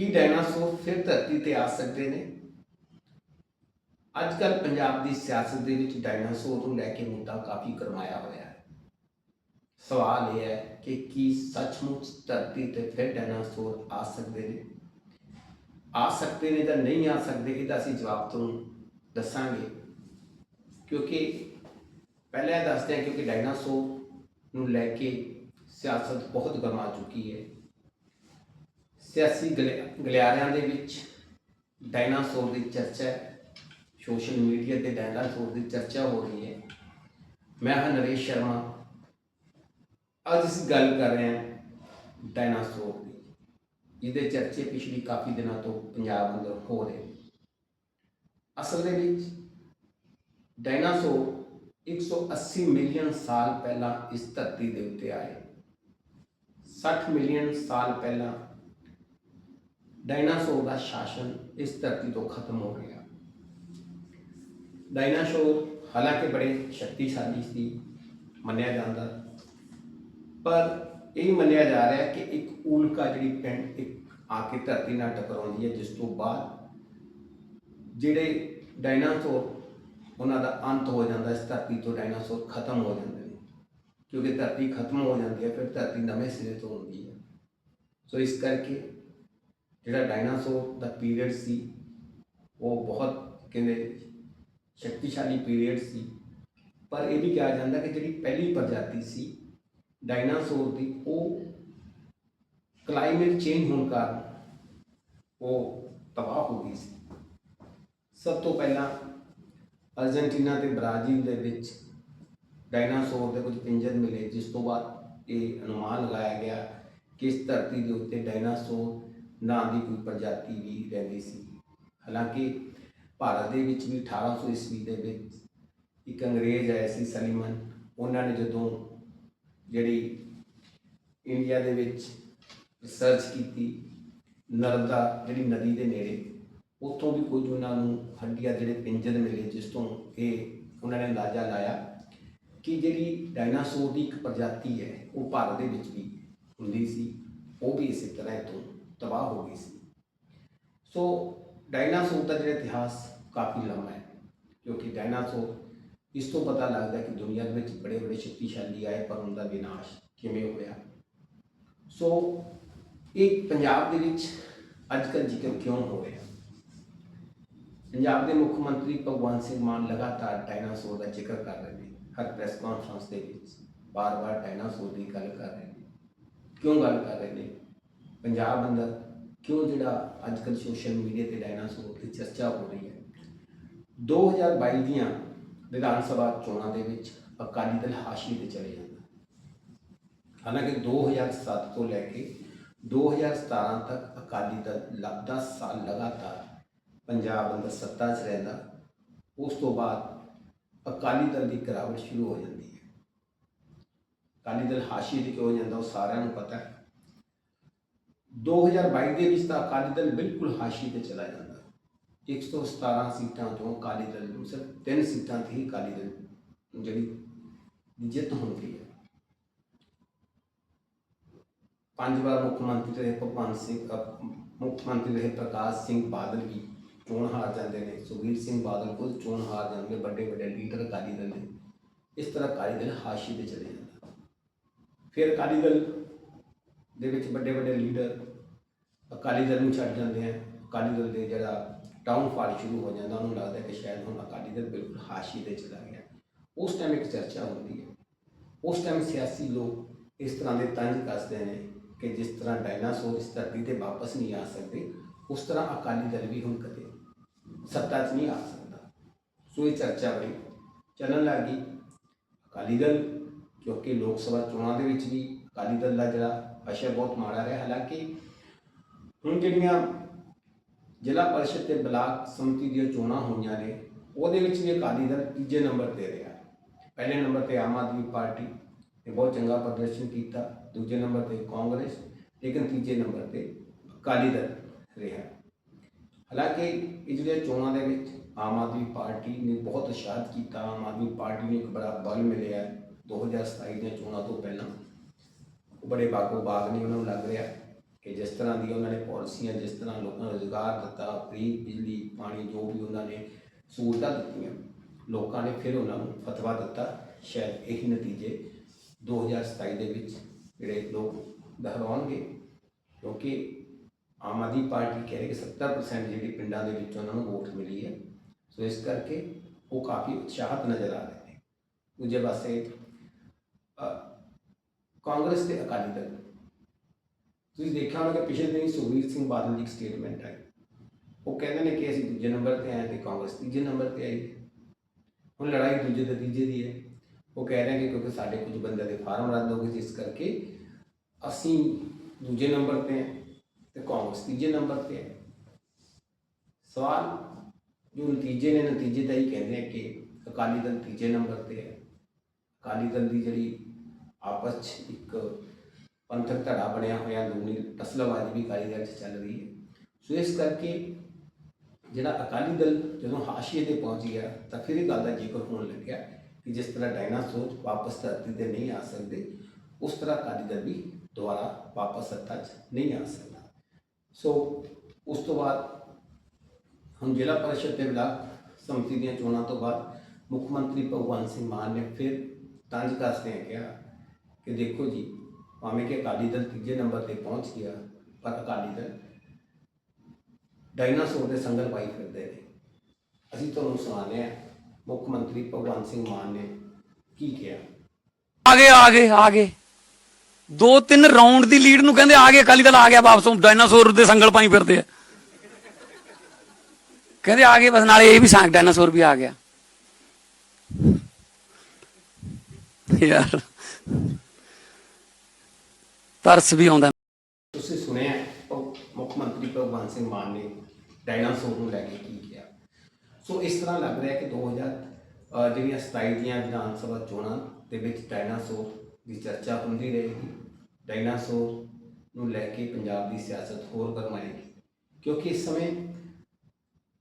ਕੀ dinosaur ਫਿਰ ਧਰਤੀ ਤੇ ਆ ਸਕਦੇ ਨੇ? ਅੱਜ ਕੱਲ ਪੰਜਾਬ ਦੀ ਸਿਆਸਤ ਦੇ ਵਿੱਚ ਡਾਇਨਾਸੌਰ ਨੂੰ ਲੈ ਕੇ ਮੁੱਦਾ ਕਾਫੀ ਗਰਮਾਇਆ ਹੋਇਆ ਹੈ। ਸਵਾਲ ਇਹ ਹੈ ਕਿ ਕੀ ਸੱਚਮੁੱਚ ਧਰਤੀ ਤੇ ਫਿਰ ਡਾਇਨਾਸੌਰ ਆ ਸਕਦੇ ਨੇ? ਆ ਸਕਦੇ ਨੇ ਜਾਂ ਨਹੀਂ ਆ ਸਕਦੇ, ਇਹਦਾ ਅਸੀਂ ਜਵਾਬ ਤੁਹਾਨੂੰ ਦੱਸਾਂਗੇ। ਕਿਉਂਕਿ ਪਹਿਲਾਂ ਇਹ ਦੱਸਦੇ ਹਾਂ ਕਿਉਂਕਿ ਡਾਇਨਾਸੌਰ ਨੂੰ ਲੈ ਕੇ ਸਿਆਸਤ ਬਹੁਤ ਗਰਮਾ ਚੁੱਕੀ ਹੈ। ਸਿਆਸੀ ਗਲਿ- ਗਲਿਆਰਿਆਂ ਦੇ ਵਿੱਚ ਡਾਇਨਾਸੌਰ ਦੀ ਚਰਚਾ ਸੋਸ਼ਲ ਮੀਡੀਆ ਤੇ ਡਾਇਨਾਸੌਰ ਦੀ ਚਰਚਾ ਹੋ ਰਹੀ ਹੈ। ਮੈਂ ਹਾਂ ਨਰੇਸ਼ ਸ਼ਰਮਾ। ਅੱਜ ਅਸੀਂ ਗੱਲ ਕਰ ਰਹੇ ਹਾਂ ਡਾਇਨਾਸੌਰ ਦੀ। ਜਿਹਦੇ ਚਰਚੇ ਪਿਛਲੀ ਕਾਫੀ ਦਿਨਾਂ ਤੋਂ ਪੰਜਾਬ ਅੰਦਰ ਹੋ ਰਹੇ ਅਸਲ ਦੇ ਵਿੱਚ ਡਾਇਨਾਸੌਰ 180 ਮਿਲੀਅਨ ਸਾਲ ਪਹਿਲਾਂ ਇਸ ਧਰਤੀ ਦੇ ਉੱਤੇ ਆਏ। 60 ਮਿਲੀਅਨ ਸਾਲ ਪਹਿਲਾਂ ਡਾਇਨਾਸੌਰ ਦਾ ਸ਼ਾਸਨ ਇਸ ਧਰਤੀ ਤੋਂ ਖਤਮ ਹੋ ਗਿਆ। ਡਾਇਨਾਸੌਰ ਹਾਲਾਂਕਿ ਬੜੇ ਸ਼ਕਤੀਸ਼ਾਲੀ ਸੀ, ਮੰਨਿਆ ਜਾਂਦਾ। ਪਰ ਇਹ ਮੰਨਿਆ ਜਾ ਰਿਹਾ ਕਿ ਇੱਕ ਉਲਕਾ ਜਿਹੜੀ ਪਿੰਡ ਇੱਕ ਆ ਕੇ ਧਰਤੀ ਨਾਲ ਟਕਰਾਉਂਦੀ ਹੈ, ਜਿਸ ਤੋਂ ਬਾਅਦ ਜਿਹੜੇ ਡਾਇਨਾਸੌਰ ਉਹਨਾਂ ਦਾ ਅੰਤ ਹੋ ਜਾਂਦਾ, ਇਸ ਧਰਤੀ ਤੋਂ ਡਾਇਨਾਸੌਰ ਖਤਮ ਹੋ ਜਾਂਦੇ ਨੇ। ਕਿਉਂਕਿ ਧਰਤੀ ਖਤਮ ਹੋ ਜਾਂਦੀ ਹੈ, ਫਿਰ ਧਰਤੀ ਨਵੇਂ ਸਿਰੇ ਤੋਂ ਹੁੰਦੀ ਹੈ। ਸੋ ਇਸ ਕਰਕੇ ਜਿਹੜਾ ਡਾਇਨਾਸੌਰ ਦਾ ਪੀਰੀਅਡ ਸੀ ਉਹ ਬਹੁਤ ਕਹਿੰਦੇ ਸ਼ਕਤੀਸ਼ਾਲੀ ਪੀਰੀਅਡ ਸੀ ਪਰ ਇਹ ਵੀ ਕਿਹਾ ਜਾਂਦਾ ਕਿ ਜਿਹੜੀ ਪਹਿਲੀ ਪ੍ਰਜਾਤੀ ਸੀ ਡਾਇਨਾਸੌਰ ਦੀ, ਉਹ ਕਲਾਈਮੇਟ ਚੇਂਜ ਹੋਣ ਕਾਰਨ ਉਹ ਤਬਾਹ ਹੋ ਗਈ ਸੀ। ਸਭ ਤੋਂ ਪਹਿਲਾਂ ਅਰਜنٹੀਨਾ ਤੇ ਬ੍ਰਾਜ਼ੀਲ ਦੇ ਵਿੱਚ ਡਾਇਨਾਸੌਰ ਦੇ ਕੁਝ ਪਿੰਜਰ ਮਿਲੇ, ਜਿਸ ਤੋਂ ਬਾਅਦ ਇਹ ਅਨੁਮਾਨ ਲਗਾਇਆ ਗਿਆ ਕਿ ਇਸ ਧਰਤੀ ਦੇ ਉੱਤੇ ਡਾਇਨਾਸੌਰ ਨਾਂ ਦੀ ਕੋਈ ਪ੍ਰਜਾਤੀ ਵੀ ਰਹਿੰਦੀ ਸੀ। ਹਾਲਾਂਕਿ ਭਾਰਤ ਦੇ ਵਿੱਚ ਵੀ 1800 ਈਸਵੀ ਦੇ ਵਿੱਚ ਇੱਕ ਅੰਗਰੇਜ਼ ਆਇਆ ਸੀ ਸਲੀਮਨ। ਉਹਨਾਂ ਨੇ ਜਦੋਂ ਜਿਹੜੀ ਇੰਡੀਆ ਦੇ ਵਿੱਚ ਰਿਸਰਚ ਕੀਤੀ ਨਰਮਦਾ ਜਿਹੜੀ ਨਦੀ ਦੇ ਨੇੜੇ, ਉੱਥੋਂ ਵੀ ਕੁਝ ਉਹਨਾਂ ਨੂੰ ਹੱਡੀਆਂ ਜਿਹੜੇ ਪਿੰਜਰ ਮਿਲੇ ਜਿਸ ਤੋਂ ਇਹ ਉਹਨਾਂ ਨੇ ਅੰਦਾਜ਼ਾ ਲਾਇਆ ਕਿ ਜਿਹੜੀ ਡਾਇਨਾਸੌਰ ਦੀ ਇੱਕ ਪ੍ਰਜਾਤੀ ਹੈ, ਉਹ ਭਾਰਤ ਦੇ ਵਿੱਚ ਵੀ ਹੁੰਦੀ ਸੀ। ਉਹ ਵੀ ਇਸੇ ਤਰ੍ਹਾਂ ਤੋਂ ਤਬਾਹ ਹੋ ਗਈ ਸੀ। ਸੋ ਡਾਇਨਾਸੌਰ ਦਾ ਜਿਹੜਾ ਇਤਿਹਾਸ ਕਾਫੀ ਲੰਮਾ ਹੈ ਕਿਉਂਕਿ ਡਾਇਨਾਸੌਰ ਇਸ ਤੋਂ ਪਤਾ ਲੱਗਦਾ ਕਿ ਦੁਨੀਆ ਦੇ ਵਿੱਚ ਬੜੇ ਬੜੇ ਸ਼ਕਤੀਸ਼ਾਲੀ ਆਏ ਪਰ ਉਹਨਾਂ ਦਾ ਵਿਨਾਸ਼ ਕਿਵੇਂ ਹੋਇਆ ਸੋ ਇਹ ਪੰਜਾਬ ਦੇ ਵਿੱਚ ਅੱਜ ਕੱਲ੍ਹ ਜ਼ਿਕਰ ਕਿਉਂ ਹੋ ਰਿਹਾ? ਪੰਜਾਬ ਦੇ ਮੁੱਖ ਮੰਤਰੀ ਭਗਵੰਤ ਸਿੰਘ ਮਾਨ ਲਗਾਤਾਰ ਡਾਇਨਾਸੌਰ ਦਾ ਜ਼ਿਕਰ ਕਰ ਰਹੇ ਨੇ, ਹਰ ਪ੍ਰੈਸ ਕਾਨਫਰੰਸ ਦੇ ਵਿੱਚ ਬਾਰ-ਬਾਰ ਡਾਇਨਾਸੌਰ ਦੀ ਗੱਲ ਕਰ ਰਹੇ ਨੇ। ਕਿਉਂ ਗੱਲ ਕਰ ਰਹੇ ਨੇ? ਪੰਜਾਬ ਅੰਦਰ ਕਿਉਂ ਜਿਹੜਾ ਅੱਜ ਕੱਲ੍ਹ ਸੋਸ਼ਲ ਮੀਡੀਆ ਤੇ ਡਾਇਨਾਸੌਰ ਦੀ ਚਰਚਾ ਹੋ ਰਹੀ ਹੈ? 2022 ਦੀਆਂ ਵਿਧਾਨ ਸਭਾ ਚੋਣਾਂ ਦੇ ਵਿੱਚ ਅਕਾਲੀ ਦਲ ਹਾਸ਼ੀ ਤੇ ਚਲੇ ਜਾਂਦਾ। ਹਾਲਾਂਕਿ 2007 ਤੋਂ ਲੈ ਕੇ 2017 ਤੱਕ ਅਕਾਲੀ ਦਲ ਲ- 10 ਸਾਲ ਲਗਾਤਾਰ ਪੰਜਾਬ ਅੰਦਰ ਸੱਤਾ 'ਚ ਰਹਿੰਦਾ, ਉਸ ਤੋਂ ਬਾਅਦ ਅਕਾਲੀ ਦਲ ਦੀ ਗਿਰਾਵਟ ਸ਼ੁਰੂ ਹੋ ਜਾਂਦੀ ਹੈ। ਅਕਾਲੀ ਦਲ ਹਾਸ਼ੀ ਤੇ ਕਿਉਂ ਜਾਂਦਾ ਉਹ ਸਾਰਿਆਂ ਨੂੰ ਪਤਾ ਹੈ। 2022 ਦੇ ਵਿੱਚ ਤਾਂ ਅਕਾਲੀ ਦਲ ਬਿਲਕੁਲ ਹਾਸ਼ੀ ਤੇ ਚਲਾ ਜਾਂਦਾ 117 ਸੀਟਾਂ ਤੋਂ ਅਕਾਲੀ ਦਲ ਨੂੰ ਸਿਰਫ ਤਿੰਨ ਸੀਟਾਂ ਤੇ ਹੀ ਅਕਾਲੀ ਦਲ ਨੂੰ ਜਿਹੜੀ ਜਿੱਤ ਹੁੰਦੀ ਹੈ ਪੰਜ ਵਾਰ ਮੁੱਖ ਮੰਤਰੀ ਰਹੇ ਭਗਵੰਤ ਸਿੰਘ ਅ, ਮੁੱਖ ਮੰਤਰੀ ਰਹੇ ਪ੍ਰਕਾਸ਼ ਸਿੰਘ ਬਾਦਲ ਵੀ ਚੋਣ ਹਾਰ ਜਾਂਦੇ ਨੇ ਸੁਖਬੀਰ ਸਿੰਘ ਬਾਦਲ ਖੁਦ ਚੋਣ ਹਾਰ ਜਾਂਦੇ ਵੱਡੇ ਵੱਡੇ ਲੀਡਰ ਅਕਾਲੀ ਦਲ ਦੇ ਇਸ ਤਰ੍ਹਾਂ ਅਕਾਲੀ ਦਲ ਹਾਸ਼ੀ ਤੇ ਚਲੇ ਜਾਂਦਾ ਫਿਰ ਅਕਾਲੀ ਦਲ ਦੇ ਵਿੱਚ ਵੱਡੇ ਵੱਡੇ ਲੀਡਰ ਅਕਾਲੀ ਦਲ ਨੂੰ ਛੱਡ ਜਾਂਦੇ ਆ। ਅਕਾਲੀ ਦਲ ਦੇ ਜਿਹੜਾ ਡਾਊਨਫਾਲ ਸ਼ੁਰੂ ਹੋ ਜਾਂਦਾ, ਉਹਨੂੰ ਲੱਗਦਾ ਕਿ ਸ਼ਾਇਦ ਹੁਣ ਅਕਾਲੀ ਦਲ ਬਿਲਕੁਲ ਹਾਸ਼ੀ ਤੇ ਚਲਾ ਗਿਆ। ਉਸ ਟਾਈਮ ਇੱਕ ਚਰਚਾ ਹੁੰਦੀ ਹੈ। ਉਸ ਟਾਈਮ ਸਿਆਸੀ ਲੋਕ ਇਸ ਤਰ੍ਹਾਂ ਦੇ ਤੰਜ ਕੱਸਦੇ ਨੇ ਕਿ ਜਿਸ ਤਰ੍ਹਾਂ ਡਾਇਨਾਸੌਰ ਇਸ ਧਰਤੀ ਤੇ ਵਾਪਸ ਨਹੀਂ ਆ ਸਕਦੇ, ਉਸ ਤਰ੍ਹਾਂ ਅਕਾਲੀ ਦਲ ਵੀ ਹੁਣ ਕਦੇ ਸੱਤਾ 'ਚ ਨਹੀਂ ਆ ਸਕਦਾ। ਸੋ ਇਹ ਚਰਚਾ ਬੜੀ ਚੱਲਣ ਲੱਗੀ ਅਕਾਲੀ ਦਲ, ਕਿਉਂਕਿ ਲੋਕ ਸਭਾ ਚੋਣਾਂ ਦੇ ਵਿੱਚ ਵੀ ਅਕਾਲੀ ਦਲ ਦਾ ਜਿਹੜਾ ਅਸ਼ਰ ਬਹੁਤ ਮਾੜਾ ਰਿਹਾ ਹਾਲਾਂਕਿ ਹੁਣ ਜਿਹੜੀਆਂ ਜ਼ਿਲ੍ਹਾ ਪਰਿਸ਼ਦ ਤੇ ਬਲਾਕ ਸਮਿਤੀ ਦੀਆਂ ਚੋਣਾਂ ਹੋਈਆਂ ਨੇ ਉਹਦੇ ਵਿੱਚ ਵੀ ਅਕਾਲੀ ਦਲ ਤੀਜੇ ਨੰਬਰ ਤੇ ਰਿਹਾ ਪਹਿਲੇ ਨੰਬਰ ਤੇ ਆਮ ਆਦਮੀ ਪਾਰਟੀ ਨੇ ਬਹੁਤ ਚੰਗਾ ਪ੍ਰਦਰਸ਼ਨ ਕੀਤਾ ਦੂਜੇ ਨੰਬਰ ਤੇ ਕਾਂਗਰਸ ਲੇਕਿਨ ਤੀਜੇ ਨੰਬਰ ਤੇ ਅਕਾਲੀ ਦਲ ਰਿਹਾ ਹਾਲਾਂਕਿ ਇਹ ਜਿਹੜੀਆਂ ਚੋਣਾਂ ਦੇ ਵਿੱਚ ਆਮ ਆਦਮੀ ਪਾਰਟੀ ਨੇ ਬਹੁਤ ਉਤਸ਼ਾਹਿਤ ਕੀਤਾ ਆਮ ਆਦਮੀ ਪਾਰਟੀ ਨੂੰ ਇੱਕ ਬੜਾ ਬਲ ਮਿਲਿਆ 2027 ਦੀਆਂ ਚੋਣਾਂ ਤੋਂ ਪਹਿਲਾਂ ਬੜੇ ਬਾਗੋ ਬਾਗ ਨਹੀਂ ਉਹਨਾਂ ਨੂੰ ਲੱਗ ਰਿਹਾ ਕਿ ਜਿਸ ਤਰ੍ਹਾਂ ਦੀ ਉਹਨਾਂ ਨੇ ਪਾਲਿਸੀਆਂ, ਜਿਸ ਤਰ੍ਹਾਂ ਲੋਕਾਂ ਨੂੰ ਰੁਜ਼ਗਾਰ ਦਿੱਤਾ ਫ੍ਰੀ ਬਿਜਲੀ, ਪਾਣੀ ਜੋ ਵੀ ਉਹਨਾਂ ਨੇ ਸਹੂਲਤਾਂ ਦਿੱਤੀਆਂ, ਲੋਕਾਂ ਨੇ ਫਿਰ ਉਹਨਾਂ ਨੂੰ ਫਤਵਾ ਦਿੱਤਾ। ਸ਼ਾਇਦ ਇਹੀ ਨਤੀਜੇ 2027 ਦੇ ਵਿੱਚ ਜਿਹੜੇ ਲੋਕ ਦੁਹਰਾਉਣਗੇ, ਕਿਉਂਕਿ ਆਮ ਆਦਮੀ ਪਾਰਟੀ ਕਹਿ ਰਹੀ ਕਿ 70% ਜਿਹੜੀ ਪਿੰਡਾਂ ਦੇ ਵਿੱਚ ਉਹਨਾਂ ਨੂੰ ਵੋਟ ਮਿਲੀ ਹੈ। ਸੋ ਇਸ ਕਰਕੇ ਉਹ ਕਾਫੀ ਉਤਸ਼ਾਹਤ ਨਜ਼ਰ ਆ ਰਹੇ ਨੇ। ਦੂਜੇ ਪਾਸੇ ਕਾਂਗਰਸ ਤੇ ਅਕਾਲੀ ਦਲ। ਤੁਸੀਂ ਦੇਖਿਆ ਹੋਣਾ ਕਿ ਪਿਛਲੇ ਦਿਨੀ ਸੁਖਬੀਰ ਸਿੰਘ ਬਾਦਲ ਦੀ ਇੱਕ ਸਟੇਟਮੈਂਟ ਆਈ। ਉਹ ਕਹਿੰਦੇ ਨੇ ਕਿ ਅਸੀਂ ਦੂਜੇ ਨੰਬਰ ਤੇ ਆਏ ਤੇ ਕਾਂਗਰਸ ਤੀਜੇ ਨੰਬਰ ਤੇ ਆਈ। ਹੁਣ ਲੜਾਈ ਦੂਜੇ ਤੇ ਤੀਜੇ ਦੀ ਹੈ। ਉਹ ਕਹਿ ਰਹੇ ਨੇ ਕਿਉਂਕਿ ਸਾਡੇ ਕੁਝ ਬੰਦਿਆਂ ਦੇ ਫਾਰਮ ਰੱਦ ਹੋ ਗਏ, ਜਿਸ ਕਰਕੇ ਅਸੀਂ ਦੂਜੇ ਨੰਬਰ ਤੇ ਹੈ ਤੇ ਕਾਂਗਰਸ ਤੀਜੇ ਨੰਬਰ ਤੇ ਹੈ ਸਵਾਲ ਜੋ ਨਤੀਜੇ ਨੇ, ਨਤੀਜੇ ਤਾਂ ਹੀ ਕਹਿੰਦੇ ਆ ਕਿ ਅਕਾਲੀ ਦਲ ਤੀਜੇ ਨੰਬਰ ਤੇ ਹੈ ਅਕਾਲੀ ਦਲ ਦੀ ਜਿਹੜੀ ਆਪਸ 'ਚ ਇੱਕ ਪੰਥਕ ਧੜਾ ਬਣਿਆ ਹੋਇਆ ਦੂਨੀ ਟਸਲਾਬਾਜ਼ੀ ਵੀ ਅਕਾਲੀ ਦਲ 'ਚ ਚੱਲ ਰਹੀ ਹੈ। ਸੋ ਇਸ ਕਰਕੇ ਜਿਹੜਾ ਅਕਾਲੀ ਦਲ ਜਦੋਂ ਹਾਸ਼ੀਏ ਤੇ ਪਹੁੰਚ ਗਿਆ, ਤਾਂ ਫਿਰ ਇਹ ਗੱਲ ਦਾ ਜ਼ਿਕਰ ਹੋਣ ਲੱਗਿਆ ਕਿ ਜਿਸ ਤਰ੍ਹਾਂ ਡਾਇਨਾਸੌਰ ਵਾਪਸ ਧਰਤੀ ਤੇ ਨਹੀਂ ਆ ਸਕਦੇ, ਉਸ ਤਰ੍ਹਾਂ ਅਕਾਲੀ ਦਲ ਵੀ ਦੁਬਾਰਾ ਵਾਪਸ ਸੱਤਾ 'ਚ ਨਹੀਂ ਆ ਸਕਦਾ। ਸੋ ਉਸ ਤੋਂ ਬਾਅਦ ਹੁਣ ਜ਼ਿਲ੍ਹਾ ਪਰਿਸ਼ਦ ਤੇ ਬਲਾਕ ਸਮਿਤੀ ਦੀਆਂ ਚੋਣਾਂ ਤੋਂ ਬਾਅਦ ਮੁੱਖ ਮੰਤਰੀ ਭਗਵੰਤ ਸਿੰਘ ਮਾਨ ਨੇ ਫਿਰ ਤੰਜ ਕੱਸਦਿਆਂ ਕਿਹਾ ਕਿ ਦੇਖੋ ਜੀ, ਭਾਵੇਂ ਕਿ ਅਕਾਲੀ ਦਲ ਤੀਜੇ ਨੰਬਰ ਤੇ ਪਹੁੰਚ ਗਿਆ, ਪਰ ਅਕਾਲੀ ਦਲ ਡਾਇਨਾਸੌਰ ਦੇ ਸੰਗਲ ਪਾਈ ਫਿਰਦੇ ਨੇ। ਅਸੀਂ ਤੁਹਾਨੂੰ ਸੁਣਾਉਂਦੇ ਹਾਂ, ਮੁੱਖ ਮੰਤਰੀ ਭਗਵੰਤ ਸਿੰਘ ਮਾਨ ਨੇ ਕੀ ਕਿਹਾ। ਆ ਗਏ ਆ ਗਏ ਆ ਗਏ। ਦੋ ਤਿੰਨ ਰਾਉਂਡ ਦੀ ਲੀਡ ਨੂੰ ਕਹਿੰਦੇ ਆ ਗਏ, ਅਕਾਲੀ ਦਲ ਆ ਗਿਆ ਵਾਪਸ ਉਹ ਡਾਇਨਾਸੌਰ ਦੇ ਸੰਗਲ ਪਾਈ ਫਿਰਦੇ ਆ। ਕਹਿੰਦੇ ਆ ਗਏ, ਬਸ ਨਾਲੇ ਇਹ ਵੀ ਸੰਗ, ਡਾਇਨਾਸੌਰ ਵੀ ਆ ਗਿਆ। ਯਾਰ ਤਰਸ ਵੀ ਆਉਂਦਾ ਤੁਸੀਂ ਸੁਣਿਆ ਉਹ ਮੁੱਖ ਮੰਤਰੀ ਭਗਵੰਤ ਸਿੰਘ ਮਾਨ ਨੇ ਡਾਇਨਾਸੌਰ ਨੂੰ ਲੈ ਕੇ ਕੀ ਕਿਹਾ। ਸੋ ਇਸ ਤਰ੍ਹਾਂ ਲੱਗ ਰਿਹਾ ਕਿ 2000 ਅਹ, ਜਿਹੜੀਆਂ 27 ਦੀਆਂ ਵਿਧਾਨ ਸਭਾ ਚੋਣਾਂ ਦੇ ਵਿੱਚ ਡਾਇਨਾਸੌਰ ਦੀ ਚਰਚਾ ਹੁੰਦੀ ਰਹੇਗੀ, ਡਾਇਨਾਸੌਰ ਨੂੰ ਲੈ ਕੇ ਪੰਜਾਬ ਦੀ ਸਿਆਸਤ ਹੋਰ ਗਰਮਾਏਗੀ। ਕਿਉਂਕਿ ਇਸ ਸਮੇਂ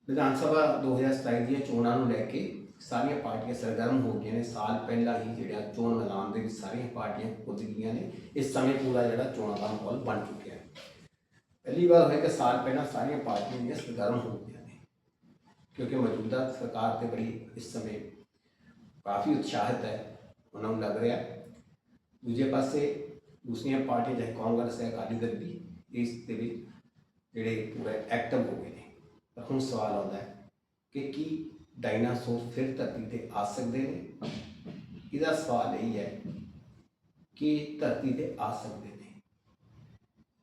ਵਿਧਾਨ ਸਭਾ 2027 ਦੀਆਂ ਚੋਣਾਂ ਨੂੰ ਲੈ ਕੇ ਸਾਰੀਆਂ ਪਾਰਟੀਆਂ ਸਰਗਰਮ ਹੋ ਗਈਆਂ ਨੇ ਸਾਲ ਪਹਿਲਾਂ ਹੀ ਜਿਹੜਾ ਚੋਣ ਮੈਦਾਨ ਦੇ ਵਿੱਚ ਸਾਰੀਆਂ ਪਾਰਟੀਆਂ ਪੁੱਜ ਗਈਆਂ ਨੇ ਇਸ ਸਮੇਂ ਪੂਰਾ ਜਿਹੜਾ ਚੋਣਾਂ ਦਾ ਮਾਹੌਲ ਬਣ ਚੁੱਕਿਆ ਹੈ ਪਹਿਲੀ ਵਾਰ ਹੋਇਆ ਕਿ ਸਾਲ ਪਹਿਲਾਂ ਸਾਰੀਆਂ ਪਾਰਟੀਆਂ ਜਿਹੜੀਆਂ ਸਰਗਰਮ ਹੋ ਗਈਆਂ ਨੇ ਕਿਉਂਕਿ ਮੌਜੂਦਾ ਸਰਕਾਰ ਤੇ ਬੜੀ ਇਸ ਸਮੇਂ ਕਾਫੀ ਉਤਸ਼ਾਹਿਤ ਹੈ ਉਹਨਾਂ ਨੂੰ ਲੱਗ ਰਿਹਾ ਦੂਜੇ ਪਾਸੇ ਦੂਸਰੀਆਂ ਪਾਰਟੀਆਂ ਚਾਹੇ ਕਾਂਗਰਸ ਹੈ ਅਕਾਲੀ ਦਲ ਵੀ ਇਸ ਦੇ ਵਿੱਚ ਜਿਹੜੇ ਪੂਰੇ ਐਕਟਿਵ ਹੋ ਗਏ ਨੇ ਪਰ ਹੁਣ ਸਵਾਲ ਆਉਂਦਾ ਹੈ ਕਿ ਕੀ ਡਾਇਨਾਸੌਰ ਫਿਰ ਧਰਤੀ ਤੇ ਆ ਸਕਦੇ ਨੇ। ਇਹਦਾ ਸਵਾਲ ਇਹ ਹੈ ਕਿ ਧਰਤੀ ਤੇ ਆ ਸਕਦੇ ਨੇ।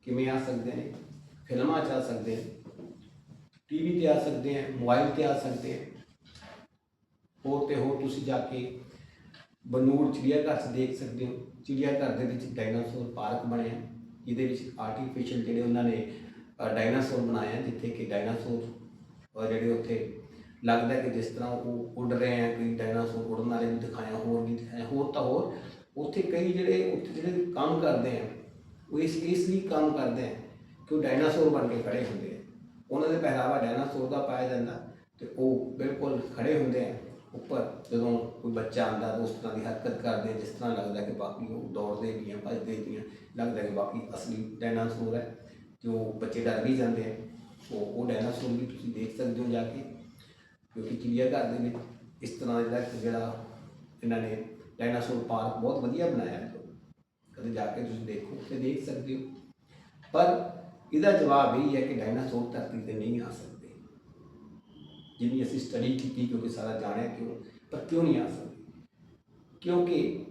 ਕਿਵੇਂ ਆ ਸਕਦੇ ਨੇ? ਫਿਲਮਾਂ 'ਚ ਆ ਸਕਦੇ ਨੇ। ਟੀਵੀ ਤੇ ਆ ਸਕਦੇ ਆ ਮੋਬਾਈਲ ਤੇ ਆ ਸਕਦੇ ਆ ਹੋਰ ਤੇ ਹੋਰ ਤੁਸੀਂ ਜਾ ਕੇ ਬਨੂੜ ਚਿੜੀਆ ਘਰ 'ਚ ਦੇਖ ਸਕਦੇ ਹੋ। ਚਿੜੀਆ ਘਰ ਦੇ ਵਿੱਚ ਡਾਇਨਾਸੌਰ ਪਾਰਕ ਬਣਿਆ। ਜਿਹਦੇ ਵਿੱਚ ਆਰਟੀਫੀਸ਼ੀਅਲ ਜਿਹੜੇ ਉਹਨਾਂ ਨੇ ਅ, ਡਾਇਨਾਸੌਰ ਬਣਾਇਆ ਜਿੱਥੇ ਕਿ ਡਾਇਨਾਸੌਰ ਜਿਹੜੇ ਉੱਥੇ ਲੱਗਦਾ ਕਿ ਜਿਸ ਤਰ੍ਹਾਂ ਉਹ ਉੱਡ ਰਹੇ ਆ ਕੋਈ ਡਾਇਨਾਸੌਰ ਉੱਡਣ ਵਾਲੇ ਵੀ ਦਿਖਾਇਆ, ਹੋਰ ਵੀ ਦਿਖਾਇਆ, ਹੋਰ ਤਾਂ ਹੋਰ, ਉੱਥੇ ਕਈ ਜਿਹੜੇ, ਉੱਥੇ ਜਿਹੜੇ ਕੰਮ ਕਰਦੇ ਆ ਉਹ ਇਸ ਇਸ ਲਈ ਕੰਮ ਕਰਦੇ ਆ ਕਿ ਉਹ ਡਾਇਨਾਸੌਰ ਬਣ ਕੇ ਖੜੇ ਹੁੰਦੇ ਆ ਉਹਨਾਂ ਦੇ ਪਹਿਰਾਵਾ ਡਾਇਨਾਸੌਰ ਦਾ ਪਾਇਆ ਜਾਂਦਾ ਤੇ ਉਹ ਬਿਲਕੁਲ ਖੜੇ ਹੁੰਦੇ ਆ ਉੱਪਰ, ਜਦੋਂ ਕੋਈ ਬੱਚਾ ਆਂਦਾ ਤਾਂ ਉਸ ਤਰ੍ਹਾਂ ਦੀ ਹਰਕਤ ਕਰਦੇ, ਜਿਸ ਤਰ੍ਹਾਂ ਲੱਗਦਾ ਕਿ ਬਾਕੀ ਉਹ ਦੌੜਦੇ ਵੀ ਆ ਭੱਜਦੇ ਵੀ ਆ ਲੱਗਦਾ ਕਿ ਬਾਕੀ ਅਸਲੀ ਡਾਇਨਾਸੌਰ ਹੈ ਜੋ ਬੱਚੇ ਡਰ ਵੀ ਜਾਂਦੇ ਆ ਉਹ ਉਹ ਡਾਇਨਾਸੌਰ ਵੀ ਤੁਸੀਂ ਦੇਖ ਸਕਦੇ ਹੋ ਜਾ ਕੇ। ਕਿਉਂਕਿ ਚਿੜੀਆ ਘਰ ਦੇ ਵਿੱਚ ਇਸ ਤਰ੍ਹਾਂ ਜਿਹੜਾ ਜਿਹੜਾ ਇਹਨਾਂ ਨੇ ਡਾਇਨਾਸੌਰ ਪਾਰਕ ਬਹੁਤ ਵਧੀਆ ਬਣਾਇਆ ਹੈ। ਕਦੇ ਜਾ ਕੇ ਤੁਸੀਂ ਦੇਖੋ ਤੇ ਦੇਖ ਸਕਦੇ ਹੋ। ਪਰ ਇਹਦਾ ਜਵਾਬ ਇਹ ਹੈ ਕਿ ਡਾਇਨਾਸੌਰ ਧਰਤੀ ਤੇ ਨਹੀਂ ਆ ਸਕਦੇ। ਜਿੰਨੀ ਅਸੀਂ ਸਟੱਡੀ ਕੀਤੀ ਕਿਉਂਕਿ ਸਾਰਾ ਜਾਣਿਆ ਕਿਉਂ, ਪਰ ਕਿਉਂ ਨਹੀਂ ਆ ਸਕਦੇ? ਕਿਉਂਕਿ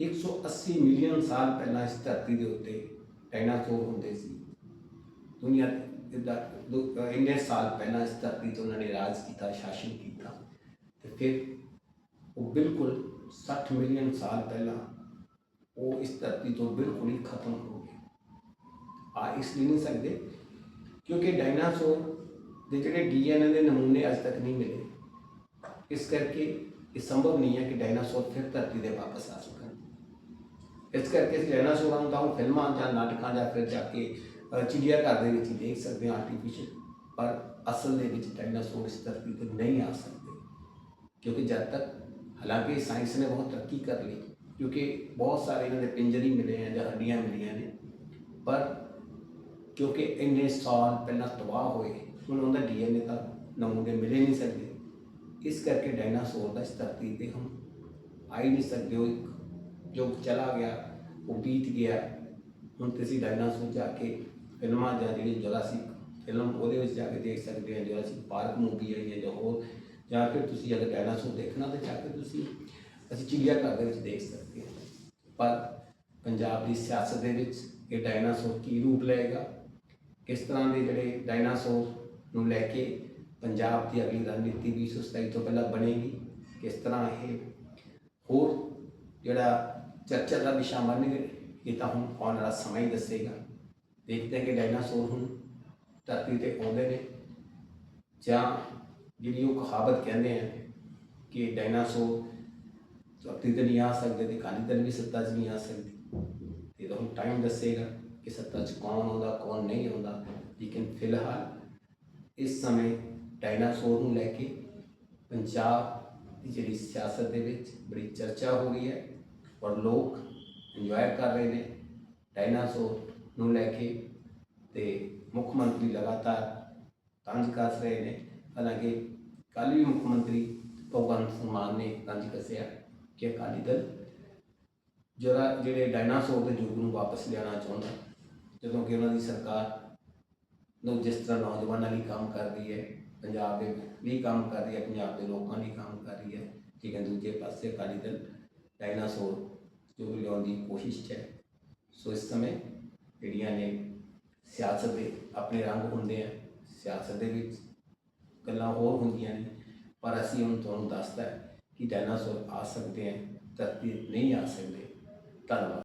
180 ਮਿਲੀਅਨ ਸਾਲ ਪਹਿਲਾਂ ਇਸ ਧਰਤੀ ਦੇ ਉੱਤੇ ਡਾਇਨਾਸੌਰ ਹੁੰਦੇ ਸੀ। ਦੁਨੀਆ ਇੰਨੇ ਸਾਲ ਪਹਿਲਾਂ ਇਸ ਧਰਤੀ ਤੇ ਉਹਨਾਂ ਨੇ ਰਾਜ ਕੀਤਾ, ਸ਼ਾਸਨ ਕੀਤਾ, ਤੇ ਫਿਰ ਉਹ ਬਿਲਕੁਲ 60 ਮਿਲੀਅਨ ਸਾਲ ਪਹਿਲਾਂ ਉਹ ਇਸ ਧਰਤੀ ਤੋਂ ਬਿਲਕੁਲ ਹੀ ਖਤਮ ਹੋ ਗਏ। ਆ ਇਸ ਲਈ ਨਹੀਂ ਸਕਦੇ, ਕਿਉਂਕਿ ਡਾਇਨਾਸੌਰ ਦੇ ਜਿਹੜੇ ਡੀਐਨਏ ਦੇ ਨਮੂਨੇ ਅਜੇ ਤੱਕ ਨਹੀਂ ਮਿਲੇ। ਇਸ ਕਰਕੇ ਇਹ ਸੰਭਵ ਨਹੀਂ ਹੈ ਕਿ ਡਾਇਨਾਸੌਰ ਫਿਰ ਧਰਤੀ ਦੇ ਵਾਪਸ ਆ ਸਕਣ। ਇਸ ਕਰਕੇ ਅਸੀਂ ਡਾਇਨਾਸੌਰਾਂ ਨੂੰ ਤਾਂ ਉਹ ਫਿਲਮਾਂ ਜਾਂ ਨਾਟਕਾਂ ਜਾਂ ਫਿਰ ਜਾ ਕੇ ਚਿੜੀਆ ਘਰ ਦੇ ਵਿੱਚ ਹੀ ਦੇਖ ਸਕਦੇ ਹਾਂ ਆਰਟੀਫੀਸ਼ੀਅਲ ਪਰ ਅਸਲ ਦੇ ਵਿੱਚ ਡਾਇਨਾਸੌਰ ਇਸ ਧਰਤੀ ਤੇ ਨਹੀਂ ਆ ਸਕਦੇ। ਕਿਉਂਕਿ ਜਦ ਤੱਕ ਹਾਲਾਂਕਿ ਸਾਇੰਸ ਨੇ ਬਹੁਤ ਤਰੱਕੀ ਕਰ ਲਈ, ਕਿਉਂਕਿ ਬਹੁਤ ਸਾਰੇ ਇਹਨਾਂ ਦੇ ਪਿੰਜਰ ਮਿਲੇ ਆ ਜਾਂ ਹੱਡੀਆਂ ਮਿਲੀਆਂ ਨੇ। ਪਰ ਕਿਉਂਕਿ ਇੰਨੇ ਸਾਲ ਪਹਿਲਾਂ ਤਬਾਹ ਹੋਏ, ਹੁਣ ਉਹਦਾ ਡੀਐਨਏ ਤਾਂ ਨਮੂਨੇ ਮਿਲੇ ਨਹੀਂ ਸਕਦੇ ਇਸ ਕਰਕੇ ਡਾਇਨਾਸੌਰ ਦਾ ਇਸ ਧਰਤੀ ਤੇ ਹੁਣ ਆ ਹੀ ਨਹੀਂ ਸਕਦੇ, ਉਹ ਇੱਕ ਜੋ ਚਲਾ ਗਿਆ, ਉਹ ਬੀਤ ਗਿਆ। ਹੁਣ ਤੁਸੀਂ ਡਾਇਨਾਸੌਰ ਜਾ ਕੇ ਫਿਲਮਾਂ ਜਾਂ ਜਿਹੜੀ ਜੁਰਾਸਿਕ ਫਿਲਮ ਉਹਦੇ ਵਿੱਚ ਜਾ ਕੇ ਦੇਖ ਸਕਦੇ ਹੋ ਜੁਰਾਸਿਕ ਪਾਰਕ ਮੂਵੀ ਹੈ ਜਾਂ ਹੋਰ, ਜਾਂ ਫਿਰ ਤੁਸੀਂ ਅਗਰ ਡਾਇਨਾਸੌਰ ਦੇਖਣਾ ਤਾਂ ਜਾ ਕੇ ਤੁਸੀਂ ਅਸੀਂ ਚਿੜੀਆ ਘਰ ਦੇ ਵਿੱਚ ਦੇਖ ਸਕਦੇ ਹਾਂ। ਪਰ ਪੰਜਾਬ ਦੀ ਸਿਆਸਤ ਦੇ ਵਿੱਚ ਇਹ ਡਾਇਨਾਸੌਰ ਕੀ ਰੂਪ ਲਏਗਾ? ਕਿਸ ਤਰ੍ਹਾਂ ਦੇ ਜਿਹੜੇ ਡਾਇਨਾਸੌਰ ਨੂੰ ਲੈ ਕੇ ਪੰਜਾਬ ਦੀ ਅਗਲੀ ਰਣਨੀਤੀ 2027 ਤੋਂ ਪਹਿਲਾਂ ਬਣੇਗੀ? ਕਿਸ ਤਰ੍ਹਾਂ ਇਹ ਹੋਰ ਜਿਹੜਾ ਚਰਚਾ ਦਾ ਵਿਸ਼ਾ ਬਣਨਗੇ ਇਹ ਤਾਂ ਹੁਣ ਆਉਣ ਵਾਲਾ ਸਮਾਂ ਹੀ ਦੱਸੇਗਾ। ਦੇਖਦੇ ਹਾਂ ਕਿ ਡਾਇਨਾਸੌਰ ਹੁਣ ਧਰਤੀ ਤੇ ਆਉਂਦੇ ਨੇ। ਜਾਂ ਜਿਹੜੀ ਉਹ ਕਹਾਵਤ ਕਹਿੰਦੇ ਆ ਕਿ ਡਾਇਨਾਸੌਰ ਧਰਤੀ ਤੇ ਨਹੀਂ ਆ ਸਕਦੇ ਤੇ ਅਕਾਲੀ ਦਲ ਵੀ ਸੱਤਾ 'ਚ ਨਹੀਂ ਆ ਸਕਦੀ। ਇਹ ਤਾਂ ਹੁਣ ਟਾਈਮ ਦੱਸੇਗਾ ਕਿ ਸੱਤਾ 'ਚ ਕੌਣ ਆਉਂਦਾ, ਕੌਣ ਨਹੀਂ ਆਉਂਦਾ। ਲੇਕਿਨ ਫਿਲਹਾਲ ਇਸ ਸਮੇਂ ਡਾਇਨਾਸੌਰ ਨੂੰ ਲੈ ਕੇ ਪੰਜਾਬ ਦੀ ਜਿਹੜੀ ਸਿਆਸਤ ਦੇ ਵਿੱਚ ਬੜੀ ਚਰਚਾ ਹੋ ਰਹੀ ਹੈ ਔਰ ਲੋਕ ਇੰਜੋਏ ਕਰ ਰਹੇ ਨੇ। ਡਾਇਨਾਸੌਰ ਨੂੰ ਲੈ ਕੇ ਤੇ ਮੁੱਖ ਮੰਤਰੀ ਲਗਾਤਾਰ ਤੰਜ ਕਰ ਰਹੇ ਨੇ। ਹਾਲਾਂਕਿ ਕੱਲ੍ਹ ਵੀ ਮੁੱਖ ਮੰਤਰੀ ਭਗਵੰਤ ਸਿੰਘ ਮਾਨ ਨੇ ਤੰਜ ਕੱਸਿਆ ਕਿ ਅਕਾਲੀ ਦਲ ਜਿਹੜਾ, ਜਿਹੜੇ ਡਾਇਨਾਸੌਰ ਦੇ ਯੁੱਗ ਨੂੰ ਵਾਪਸ ਲਿਆਉਣਾ ਚਾਹੁੰਦਾ, ਜਦੋਂ ਕਿ ਉਹਨਾਂ ਦੀ ਸਰਕਾਰ ਨੂੰ ਜਿਸ ਤਰ੍ਹਾਂ ਨੌਜਵਾਨਾਂ ਲਈ ਕੰਮ ਕਰਦੀ ਹੈ, ਪੰਜਾਬ ਦੇ ਲਈ ਕੰਮ ਕਰ ਰਹੀ ਹੈ, ਪੰਜਾਬ ਦੇ ਲੋਕਾਂ ਲਈ ਕੰਮ ਕਰ ਰਹੀ ਹੈ, ਠੀਕ ਹੈ, ਦੂਜੇ ਪਾਸੇ ਅਕਾਲੀ ਦਲ ਡਾਇਨਾਸੌਰ ਜੋ ਲਿਆਉਣ ਦੀ ਕੋਸ਼ਿਸ਼ 'ਚ ਹੈ। ਸੋ ਇਸ ਸਮੇਂ ਜਿਹੜੀਆਂ ਨੇ ਸਿਆਸਤ ਦੇ ਆਪਣੇ ਰੰਗ ਹੁੰਦੇ ਆ, ਸਿਆਸਤ ਦੇ ਵਿੱਚ ਗੱਲਾਂ ਹੋਰ ਹੁੰਦੀਆਂ ਨੇ, ਪਰ ਅਸੀਂ ਹੁਣ ਤੁਹਾਨੂੰ ਦੱਸਦਾ ਕਿ ਡਾਇਨਾਸੌਰ ਆ ਸਕਦੇ ਆ, ਧਰਤੀ ਨਹੀਂ ਆ ਸਕਦੇ। ਧੰਨਵਾਦ।